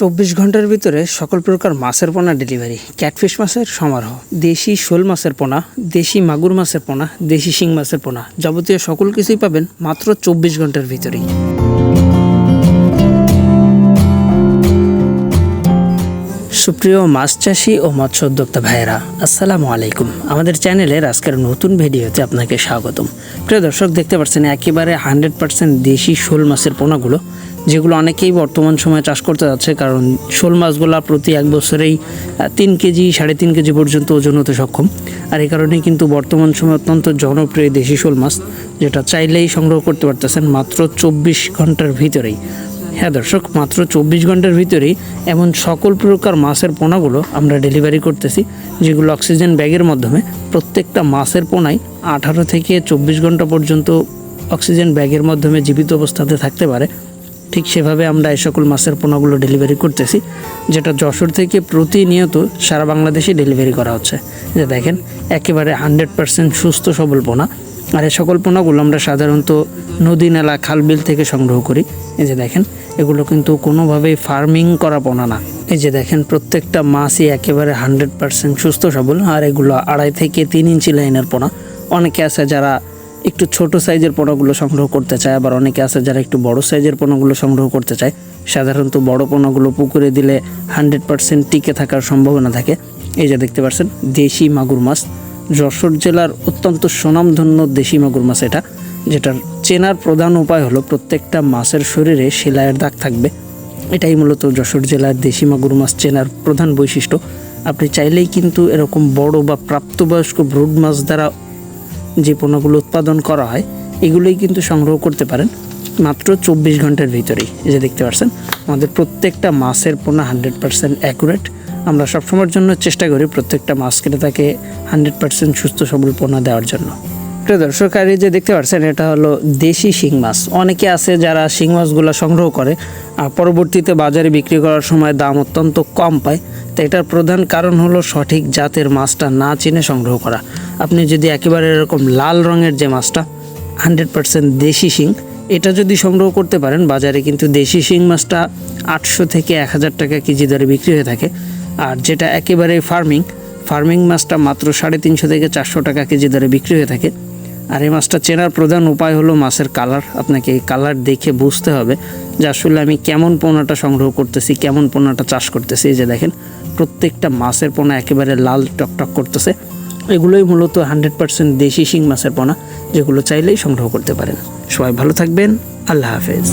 চব্বিশ ঘণ্টার ভিতরে সকল প্রকার মাছের পোনা ডেলিভারি ক্যাটফিশ মাছের সমারোহ, দেশি শোল মাছের পোনা, দেশি মাগুর মাছের পোনা, দেশি শিং মাছের পোনা, যাবতীয় সকল কিছুই পাবেন মাত্র চব্বিশ ঘণ্টার ভিতরেই। সুপ্রিয় মাছ চাষি ও মৎস্য উদ্যোক্তা ভাইয়েরা, আসসালামু আলাইকুম। আমাদের চ্যানেলের আজকের নতুন ভিডিওতে আপনাকে স্বাগতম। প্রিয় দর্শক, দেখতে পাচ্ছেন একেবারে হান্ড্রেড পার্সেন্ট দেশি শোল মাছের পোনাগুলো যেগুলো অনেকেই বর্তমান সময়ে চাষ করতে যাচ্ছে, কারণ শোল মাছগুলো প্রতি এক বছরেই তিন কেজি, সাড়ে তিন কেজি পর্যন্ত ওজন হতে সক্ষম। আর এই কারণেই কিন্তু বর্তমান সময়ে অত্যন্ত জনপ্রিয় দেশি শোল মাছ, যেটা চাইলেই সংগ্রহ করতে পারতেছেন মাত্র চব্বিশ ঘণ্টার ভিতরেই। হ্যাঁ দর্শক, মাত্র চব্বিশ ঘণ্টার ভিতরেই এমন সকল প্রকার মাছের পোনাগুলো আমরা ডেলিভারি করতেছি, যেগুলো অক্সিজেন ব্যাগের মাধ্যমে প্রত্যেকটা মাছের পোনায় আঠারো থেকে চব্বিশ ঘণ্টা পর্যন্ত অক্সিজেন ব্যাগের মাধ্যমে জীবিত অবস্থাতে থাকতে পারে। ঠিক সেভাবে আমরা এই সকল মাছের পোনাগুলো ডেলিভারি করতেছি, যেটা যশোর থেকে প্রতিনিয়ত সারা বাংলাদেশে ডেলিভারি করা হচ্ছে। যে দেখেন, একেবারে হান্ড্রেড পার্সেন্ট সুস্থ সবল পোনা। আর এই সকল পোনাগুলো আমরা সাধারণত নদী, নালা, খালবিল থেকে সংগ্রহ করি। এই যে দেখেন, এগুলো কিন্তু কোনোভাবেই ফার্মিং করা পোনা না। এই যে দেখেন, প্রত্যেকটা মাছই একেবারে হান্ড্রেড পার্সেন্ট সুস্থ সবল, আর এগুলো আড়াই থেকে তিন ইঞ্চি লাইনের পোনা। অনেকে আছে যারা একটু ছোট সাইজের পোনাগুলো সংগ্রহ করতে চায়, আবার অনেকে আছে যারা একটু বড় সাইজের পোনাগুলো সংগ্রহ করতে চায়। সাধারণত বড় পোনাগুলো পুকুরে দিলে হান্ড্রেড পার্সেন্ট টিকে থাকার সম্ভাবনা থাকে। এই যে দেখতে পাচ্ছেন, দেশি মাগুর মাছ। যশোর জেলার অত্যন্ত সুনামধন্য দেশি মাগুর মাছ এটা, যেটার চেনার প্রধান উপায় হলো প্রত্যেকটা মাছের শরীরে সেলাইয়ের দাগ থাকবে। এটাই মূলত যশোর জেলার দেশি মাগুর মাছ চেনার প্রধান বৈশিষ্ট্য। আপনি চাইলেই কিন্তু এরকম বড় বা প্রাপ্তবয়স্ক ব্রুড মাছ দ্বারা যে পণ্যগুলো উৎপাদন করা হয়, এগুলোই কিন্তু সংগ্রহ করতে পারেন মাত্র চব্বিশ ঘণ্টার ভিতরেই। যে দেখতে পাচ্ছেন, আমাদের প্রত্যেকটা মাছের পণ্য হান্ড্রেড পার্সেন্ট অ্যাকুরেট। আমরা সবসময়ের জন্য চেষ্টা করি প্রত্যেকটা মাছ তাকে হান্ড্রেড পার্সেন্ট সুস্থ সবল পণ্য দেওয়ার জন্য। প্রিয় দর্শক, আর যে দেখতে পাচ্ছেন, এটা হলো দেশি শিং মাছ। অনেকে আছে যারা শিং মাছগুলো সংগ্রহ করে, আর পরবর্তীতে বাজারে বিক্রি করার সময় দাম অত্যন্ত কম পায়। তো এটার প্রধান কারণ হলো সঠিক জাতের মাছটা না চিনে সংগ্রহ করা। আপনি যদি একেবারে এরকম লাল রঙের যে মাছটা, হান্ড্রেড পার্সেন্ট দেশি শিং, এটা যদি সংগ্রহ করতে পারেন, বাজারে কিন্তু দেশি শিং মাছটা আটশো থেকে এক হাজার টাকা কেজি দরে বিক্রি হয়ে থাকে। আর যেটা একেবারে ফার্মিং ফার্মিং মাছটা মাত্র সাড়ে তিনশো থেকে চারশো টাকা কেজি দরে বিক্রি হয়ে থাকে। আর এই মাছটা চেনার প্রধান উপায় হলো মাছের কালার আপনাকে এই কালার দেখে বুঝতে হবে যে আসলে আমি কেমন পোনাটা সংগ্রহ করতেছি, কেমন পোনাটা চাষ করতেছি। এই যে দেখেন, প্রত্যেকটা মাছের পোনা একেবারে লাল টকটক করতেছে। এগুলোই মূলত হান্ড্রেড পার্সেন্ট দেশি শিং মাছের পোনা, যেগুলো চাইলেই সংগ্রহ করতে পারেন। সবাই ভালো থাকবেন, আল্লাহ হাফেজ।